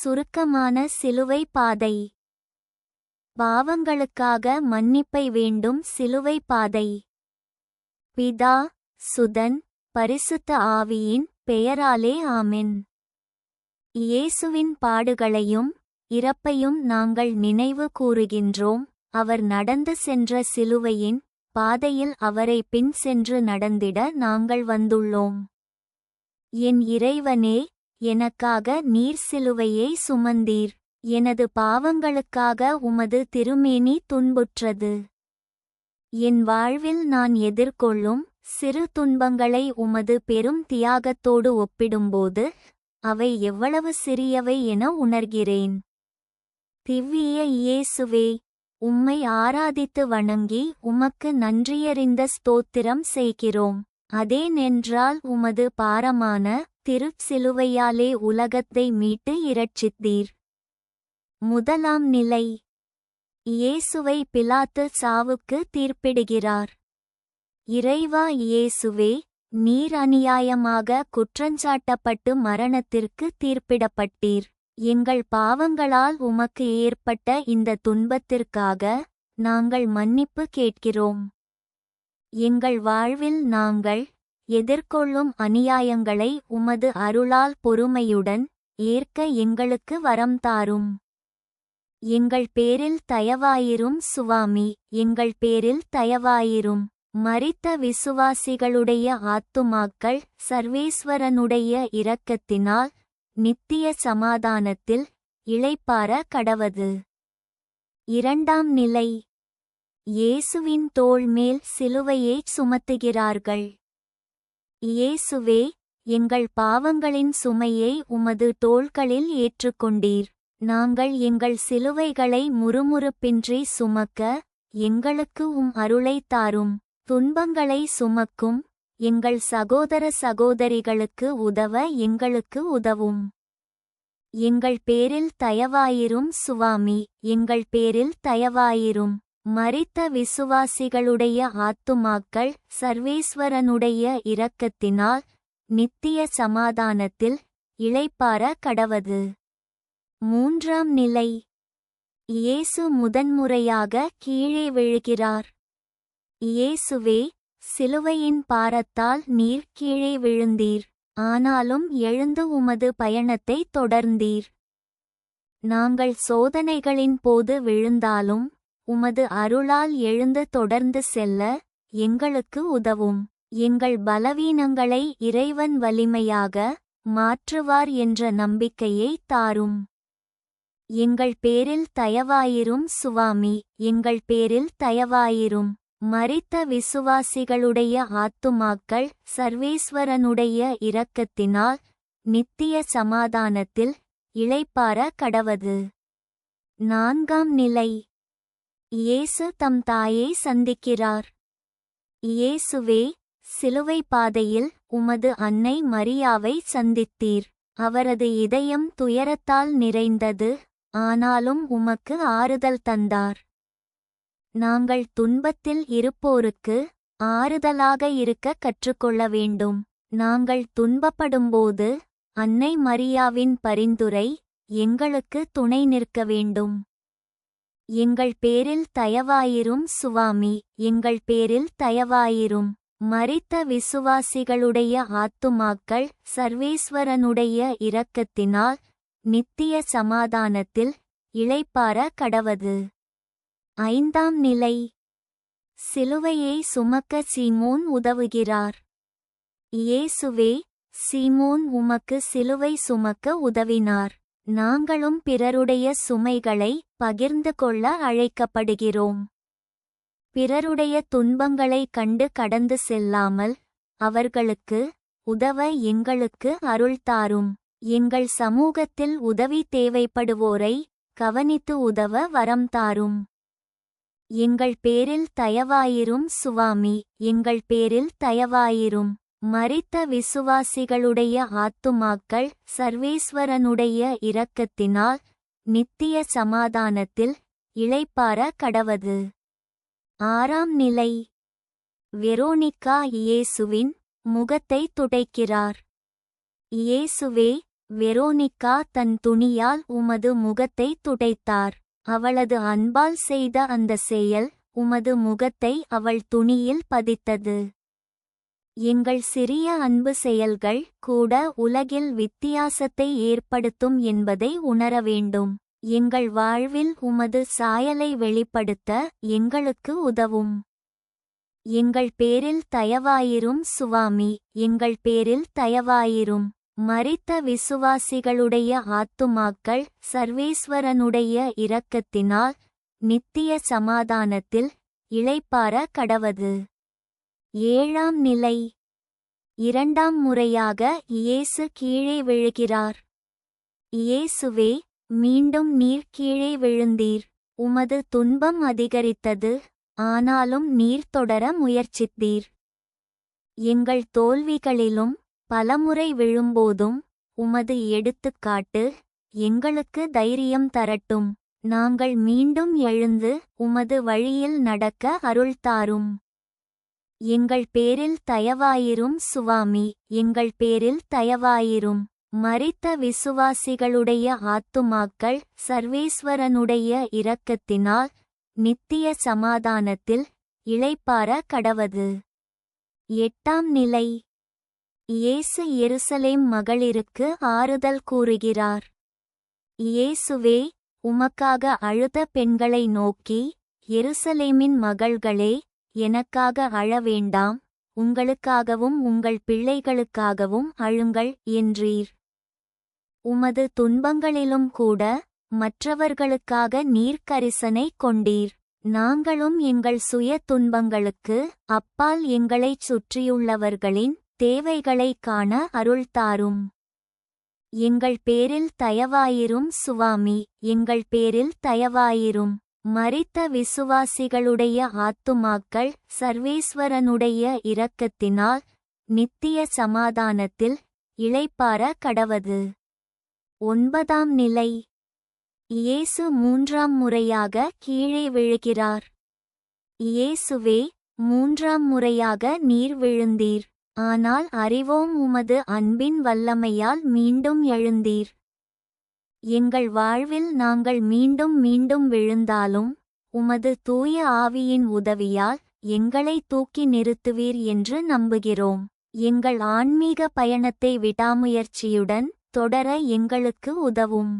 சுருக்கமான சிலுவை பாதை. பாவங்களுக்காக மன்னிப்பை வேண்டும் சிலுவை பாதை. பிதா சுதன் பரிசுத்த ஆவியின் பெயராலே ஆமென். இயேசுவின் பாடுகளையும் இறப்பையும் நாங்கள் நினைவு கூறுகின்றோம். அவர் நடந்து சென்ற சிலுவையின் பாதையில் அவரை பின் சென்று நடந்திட நாங்கள் வந்துள்ளோம். என் இறைவனே எனக்காக நீர் சிலுவையை சுமந்தீர். எனது பாவங்களுக்காக உமது திருமேனி துன்புற்றது. என் வாழ்வில் நான் எதிர்கொள்ளும் சிறு துன்பங்களை உமது பெரும் தியாகத்தோடு ஒப்பிடும்போது அவை எவ்வளவு சிறியவை என உணர்கிறேன். திவ்விய இயேசுவே உம்மை ஆராதித்து வணங்கி உமக்கு நன்றியறிந்த ஸ்தோத்திரம் செய்கிறோம். அதேனென்றால் உமது பாரமான திருச்சிலுவையாலே உலகத்தை மீட்டு இரட்சித்தீர். முதலாம் நிலை. இயேசுவை பிலாத்து சாவுக்கு தீர்ப்பிடுகிறார். இறைவா இயேசுவே நீர் அநியாயமாக குற்றஞ்சாட்டப்பட்டு மரணத்திற்கு தீர்ப்பிடப்பட்டீர். எங்கள் பாவங்களால் உமக்கு ஏற்பட்ட இந்த துன்பத்திற்காக நாங்கள் மன்னிப்பு கேட்கிறோம். எங்கள் வாழ்வில் நாங்கள் எதிர்கொள்ளும் அநியாயங்களை உமது அருளால் பொறுமையுடன் ஏற்க எங்களுக்கு வரம் தாரும். எங்கள் பேரில் தயவாயிரும் சுவாமி எங்கள் பேரில் தயவாயிரும். மரித்த விசுவாசிகளுடைய ஆத்துமாக்கள் சர்வேஸ்வரனுடைய இரக்கத்தினால் நித்திய சமாதானத்தில் இளைப்பார கடவது. இரண்டாம் நிலை. இயேசுவின் தோள் மேல் சிலுவையைச் சுமத்துகிறார்கள். இயேசுவே எங்கள் பாவங்களின் சுமையை உமது தோள்களில் ஏற்றுக்கொண்டீர். நாங்கள் எங்கள் சிலுவைகளை முறுமுறுப்பின்றி சுமக்க எங்களுக்கு உம் அருளைத் தாரும். துன்பங்களை சுமக்கும் எங்கள் சகோதர சகோதரிகளுக்கு உதவ எங்களுக்கு உதவும். எங்கள் பேரில் தயவாயிரும் சுவாமி எங்கள் பேரில் தயவாயிரும். மறித்த விசுவாசிகளுடைய ஆத்துமாக்கள் சர்வேஸ்வரனுடைய இரக்கத்தினால் நித்திய சமாதானத்தில் இளைப்பார கடவது. மூன்றாம் நிலை. இயேசு முதன்முறையாக கீழே விழுகிறார். இயேசுவே சிலுவையின் பாரத்தால் நீர் கீழே விழுந்தீர். ஆனாலும் எழுந்து உமது பயணத்தை தொடர்ந்தீர். நாங்கள் சோதனைகளின் போது விழுந்தாலும் உமது அருளால் எழுந்து தொடர்ந்து செல்ல எங்களுக்கு உதவும். எங்கள் பலவீனங்களை இறைவன் வலிமையாக மாற்றுவார் என்ற நம்பிக்கையை தாரும். எங்கள் பேரில் தயவாயிரும் சுவாமி எங்கள் பேரில் தயவாயிரும். மறித்த விசுவாசிகளுடைய ஆத்துமாக்கள் சர்வேஸ்வரனுடைய இரக்கத்தினால் நித்திய சமாதானத்தில் இளைப்பார கடவது. நான்காம் நிலை. இயேசு தம் தாயை சந்திக்கிறார். இயேசுவே சிலுவை பாதையில் உமது அன்னை மரியாவை சந்தித்தீர். அவரது இதயம் துயரத்தால் நிறைந்தது ஆனாலும் உமக்கு ஆறுதல் தந்தார். நாங்கள் துன்பத்தில் இருப்போருக்கு ஆறுதலாக இருக்க கற்றுக்கொள்ள வேண்டும். நாங்கள் துன்பப்படும்போது அன்னை மரியாவின் பரிந்துரை எங்களுக்கு துணை நிற்க வேண்டும். எங்கள் பேரில் தயவாயிரும் சுவாமி எங்கள் பேரில் தயவாயிரும். மறித்த விசுவாசிகளுடைய ஆத்துமாக்கள் சர்வேஸ்வரனுடைய இரக்கத்தினால் நித்திய சமாதானத்தில் இளைப்பார கடவது. ஐந்தாம் நிலை. சிலுவையை சுமக்க சீமோன் உதவுகிறார். இயேசுவே சீமோன் உமக்கு சிலுவை சுமக்க உதவினார். நாங்களும் பிறருடைய சுமைகளை பகிர்ந்து கொள்ள அழைக்கப்படுகிறோம். பிறருடைய துன்பங்களை கண்டு கடந்து செல்லாமல் அவர்களுக்கு உதவ எங்களுக்கு அருள் தாரும். எங்கள் சமூகத்தில் உதவி தேவைப்படுவோரை கவனித்து உதவ வரம் தாரும். எங்கள் பேரில் தயவாயிரும் சுவாமி. எங்கள் பேரில் தயவாயிரும். மறித்த விசுவாசிகளுடைய ஆத்துமாக்கள் சர்வேஸ்வரனுடைய இரக்கத்தினால் நித்திய சமாதானத்தில் இளைப்பார கடவது. ஆறாம் நிலை. வெரோனிக்கா இயேசுவின் முகத்தை துடைக்கிறார். இயேசுவே வெரோனிக்கா தன் துணியால் உமது முகத்தை துடைத்தார். அவளது அன்பால் செய்த அந்த செயல் உமது முகத்தை அவள் துணியில் பதித்தது. எங்கள் சிறிய அன்பு செயல்கள் கூட உலகில் வித்தியாசத்தை ஏற்படுத்தும் என்பதை உணர வேண்டும். எங்கள் வாழ்வில் உமது சாயலை வெளிப்படுத்த எங்களுக்கு உதவும். எங்கள் பேரில் தயவாயிரும் சுவாமி எங்கள் பேரில் தயவாயிரும். மரித்த விசுவாசிகளுடைய ஆத்துமாக்கள் சர்வேஸ்வரனுடைய இரக்கத்தினால் நித்திய சமாதானத்தில் இளைப்பார கடவது. ஏழாம் நிலை. இரண்டாம் முறையாக இயேசு கீழே விழுகிறார். இயேசுவே மீண்டும் நீர் கீழே விழுந்தீர். உமது துன்பம் அதிகரித்தது ஆனாலும் நீர் தொடர முயற்சித்தீர். எங்கள் தோல்விகளிலும் பலமுறை விழும்போதும் உமது எடுத்துக்காட்டு எங்களுக்கு தைரியம் தரட்டும். நாங்கள் மீண்டும் எழுந்து உமது வழியில் நடக்க அருள் தாரும். எங்கள் பேரில் தயவாயிரும் சுவாமி எங்கள் பேரில் தயவாயிரும். மறித்த விசுவாசிகளுடைய ஆத்துமாக்கள் சர்வேஸ்வரனுடைய இரக்கத்தினால் நித்திய சமாதானத்தில் இளைப்பார கடவது. எட்டாம் நிலை. இயேசு எருசலேம் மகளிருக்கு ஆறுதல் கூறுகிறார். இயேசுவே உமக்காக அழுத பெண்களை நோக்கி எருசலேமின் மகள்களே எனக்காக அழ வேண்டாம் உங்களுக்காகவும் உங்கள் பிள்ளைகளுக்காகவும் அழுங்கள் என்றீர். உமது துன்பங்களிலும் கூட மற்றவர்களுக்காக நீர்க்கரிசனை கொண்டீர். நாங்களும் எங்கள் சுய துன்பங்களுக்கு அப்பால் எங்களைச் சுற்றியுள்ளவர்களின் தேவைகளைக் காண அருள் தாரும். எங்கள் பேரில் தயவாயிரும் சுவாமி எங்கள் பேரில் தயவாயிரும். மரித்த விசுவாசிகளுடைய ஆத்துமாக்கள் சர்வேஸ்வரனுடைய இரக்கத்தினால் நித்திய சமாதானத்தில் இளைப்பார கடவது. ஒன்பதாம் நிலை. இயேசு மூன்றாம் முறையாக கீழே விழுகிறார். இயேசுவே மூன்றாம் முறையாக நீர் விழுந்தீர். ஆனால் அறிவோம் உமது அன்பின் வல்லமையால் மீண்டும் எழுந்தீர். எங்கள் வாழ்வில் நாங்கள் மீண்டும் மீண்டும் விழுந்தாலும் உமது தூய ஆவியின் உதவியால் எங்களை தூக்கி நிறுத்துவீர் என்று நம்புகிறோம். எங்கள் ஆன்மீக பயணத்தை விடாமுயற்சியுடன் தொடர எங்களுக்கு உதவும்.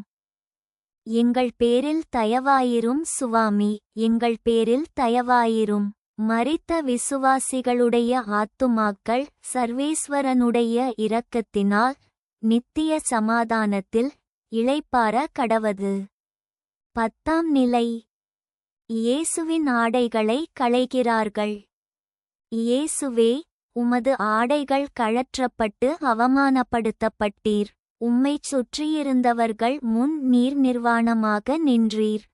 எங்கள் பேரில் தயவாயிரும் சுவாமி எங்கள் பேரில் தயவாயிரும். மறித்த விசுவாசிகளுடைய ஆத்துமாக்கள் சர்வேஸ்வரனுடைய இரக்கத்தினால் நித்திய சமாதானத்தில் இளைப்பார கடவது. பத்தாம் நிலை. இயேசுவின் ஆடைகளை களைகிறார்கள். இயேசுவே உமது ஆடைகள் கழற்றப்பட்டு அவமானப்படுத்தப்பட்டீர். உம்மைச் சுற்றியிருந்தவர்கள் முன் நீர் நிர்வாணமாக நின்றீர்.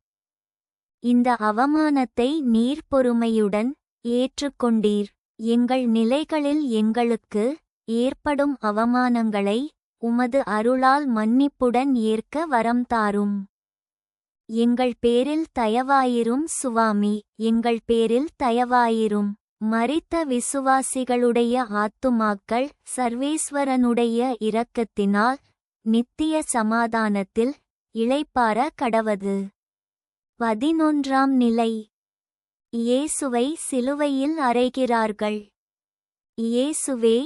இந்த அவமானத்தை நீர் பொறுமையுடன் ஏற்றுக்கொண்டீர். எங்கள் நிலைகளில் எங்களுக்கு ஏற்படும் அவமானங்களை உமது அருளால் மன்னிப்புடன் ஏற்க வரம் தாரும். எங்கள் பேரில் தயவாயிரும் சுவாமி எங்கள் பேரில் தயவாயிரும். மறித்த விசுவாசிகளுடைய ஆத்துமாக்கள் சர்வேஸ்வரனுடைய இரக்கத்தினால் நித்திய சமாதானத்தில் இளைப்பார கடவது. பதினொன்றாம் நிலை. இயேசுவை சிலுவையில் அறைகிறார்கள். இயேசுவே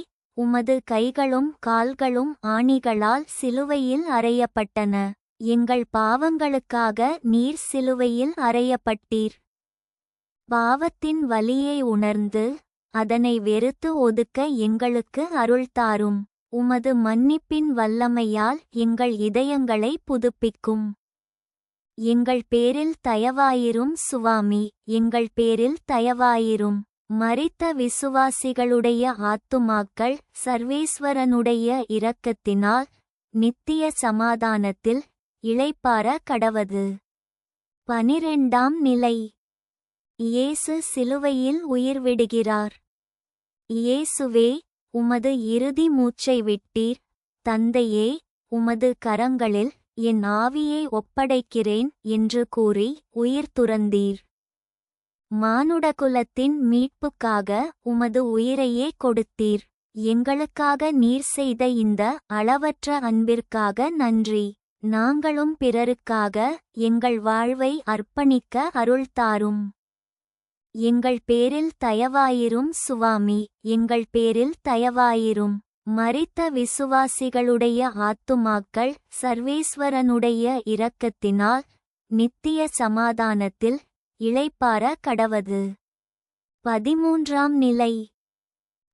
உமது கைகளும் கால்களும் ஆணிகளால் சிலுவையில் அறையப்பட்டன. எங்கள் பாவங்களுக்காக நீர் சிலுவையில் அறையப்பட்டீர். பாவத்தின் வலியை உணர்ந்து அதனை வெறுத்து ஒதுக்க எங்களுக்கு அருள் தாரும். உமது மன்னிப்பின் வல்லமையால் எங்கள் இதயங்களை புதுப்பிக்கும். எங்கள் பேரில் தயவாயிரும் சுவாமி எங்கள் பேரில் தயவாயிரும். மறித்த விசுவாசிகளுடைய ஆத்துமாக்கள் சர்வேஸ்வரனுடைய இரக்கத்தினால் நித்திய சமாதானத்தில் இளைப்பார கடவது. பனிரெண்டாம் நிலை. இயேசு சிலுவையில் உயிர் விடுகிறார் இயேசுவே உமது இறுதி மூச்சை விட்டீர். தந்தையே உமது கரங்களில் என் ஆவியை ஒப்படைக்கிறேன் என்று கூறி உயிர் துறந்தீர். மானுடகுலத்தின் மீட்புக்காக உமது உயிரையே கொடுத்தீர். எங்களுக்காக நீர் செய்த இந்த அளவற்ற அன்பிற்காக நன்றி. நாங்களும் பிறருக்காக எங்கள் வாழ்வை அர்ப்பணிக்க அருள் தாரும். எங்கள் பேரில் தயவாயிரும் சுவாமி எங்கள் பேரில் தயவாயிரும். மறித்த விசுவாசிகளுடைய ஆத்துமாக்கள் சர்வேஸ்வரனுடைய இரக்கத்தினால் நித்திய சமாதானத்தில் இளைப்பார கடவது. பதிமூன்றாம் நிலை.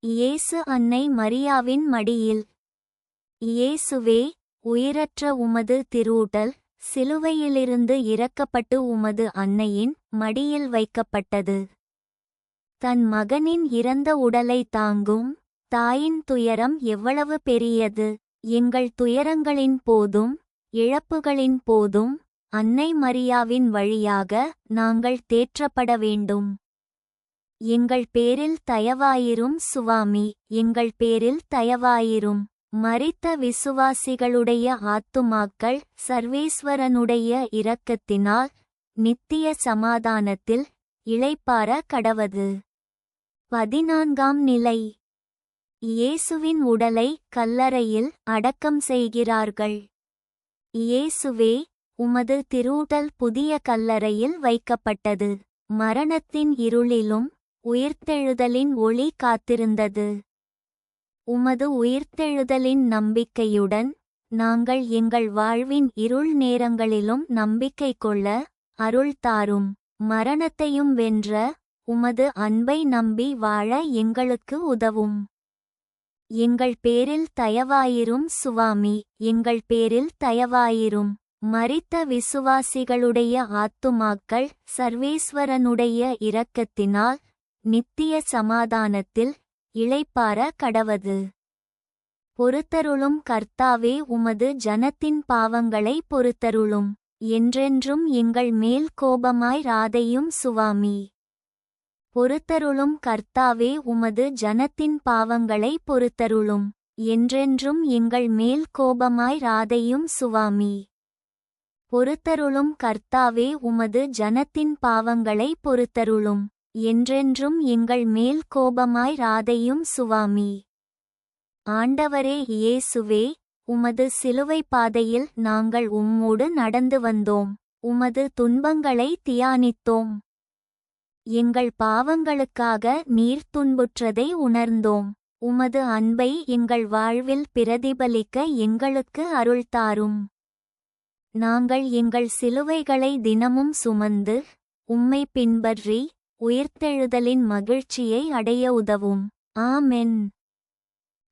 இயேசு அன்னை மரியாவின் மடியில். இயேசுவே உயிரற்ற உமது திருவுடல் சிலுவையிலிருந்து இறக்கப்பட்டு உமது அன்னையின் மடியில் வைக்கப்பட்டது. தன் மகனின் இறந்த உடலை தாங்கும் தாயின் துயரம் எவ்வளவு பெரியது எங்கள் துயரங்களின் போதும் இழப்புகளின் போதும் அன்னை மரியாவின் வழியாக நாங்கள் தேற்றப்பட வேண்டும். எங்கள் பேரில் தயவாயிரும் சுவாமி எங்கள் பேரில் தயவாயிரும். மறித்த விசுவாசிகளுடைய ஆத்துமாக்கள் சர்வேஸ்வரனுடைய இரக்கத்தினால் நித்திய சமாதானத்தில் இளைப்பார கடவது. பதினான்காம் நிலை. இயேசுவின் உடலை கல்லறையில் அடக்கம் செய்கிறார்கள். இயேசுவே உமது திருவுடல் புதிய கல்லறையில் வைக்கப்பட்டது. மரணத்தின் இருளிலும் உயிர்த்தெழுதலின் ஒளி காத்திருந்தது. உமது உயிர்த்தெழுதலின் நம்பிக்கையுடன் நாங்கள் எங்கள் வாழ்வின் இருள் நேரங்களிலும் நம்பிக்கை கொள்ள அருள் தாரும். மரணத்தையும் வென்ற உமது அன்பை நம்பி வாழ எங்களுக்கு உதவும். எங்கள் பேரில் தயவாயிரும் சுவாமி. எங்கள் பேரில் தயவாயிரும். மரித்த விசுவாசிகளுடைய ஆத்துமாக்கள் சர்வேஸ்வரனுடைய இரக்கத்தினால் நித்திய சமாதானத்தில் இளைப்பார கடவது. பொறுத்தருளும் கர்த்தாவே உமது ஜனத்தின் பாவங்களை பொறுத்தருளும். என்றென்றும் எங்கள் மேல் கோபமாய் ராதையும் சுவாமி. பொறுத்தருளும் கர்த்தாவே உமது ஜனத்தின் பாவங்களை பொறுத்தருளும். என்றென்றும் எங்கள் மேல் கோபமாய் ராதையும் சுவாமி. பொறுத்தருளும் கர்த்தாவே உமது ஜனத்தின் பாவங்களை பொறுத்தருளும். என்றென்றும் எங்கள் மேல் கோபமாய் ராதையும் சுவாமி. ஆண்டவரே இயேசுவே உமது சிலுவை பாதையில் நாங்கள் உம்மோடு நடந்து வந்தோம். உமது துன்பங்களை தியானித்தோம். எங்கள் பாவங்களுக்காக நீர் துன்புற்றதை உணர்ந்தோம். உமது அன்பை எங்கள் வாழ்வில் பிரதிபலிக்க எங்களுக்கு அருள்தாரும் நாங்கள் எங்கள் சிலுவைகளை தினமும் சுமந்து உம்மை பின்பற்றி உயிர்த்தெழுதலின் மகிழ்ச்சியை அடைய உதவும். ஆமென்.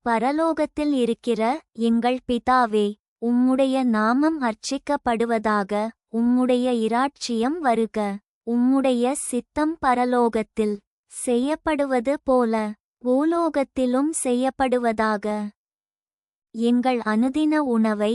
பரலோகத்தில் இருக்கிற எங்கள் பிதாவே உம்முடைய நாமம் அர்ச்சிக்கப்படுவதாக உம்முடைய இராட்சியம் வருக. உம்முடைய சித்தம் பரலோகத்தில் செய்யப்படுவது போல பூலோகத்திலும் செய்யப்படுவதாக. எங்கள் அனுதின உணவை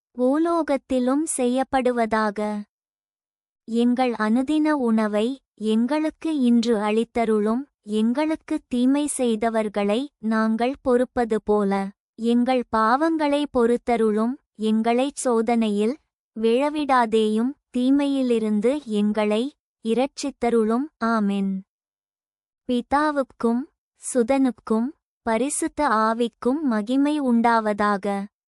பூலோகத்திலும் செய்யப்படுவதாக. எங்கள் அனுதின உணவை எங்களுக்கு இன்று அளித்தருளும் எங்களுக்கு தீமை செய்தவர்களை நாங்கள் பொறுப்பது போல. எங்கள் பாவங்களை பொறுத்தருளும் எங்களைச் சோதனையில் விழவிடாதேயும் தீமையிலிருந்து எங்களை இரட்சித்தருளும். ஆமென். பிதாவுக்கும் சுதனுக்கும் பரிசுத்த ஆவிக்கும் மகிமை உண்டாவதாக.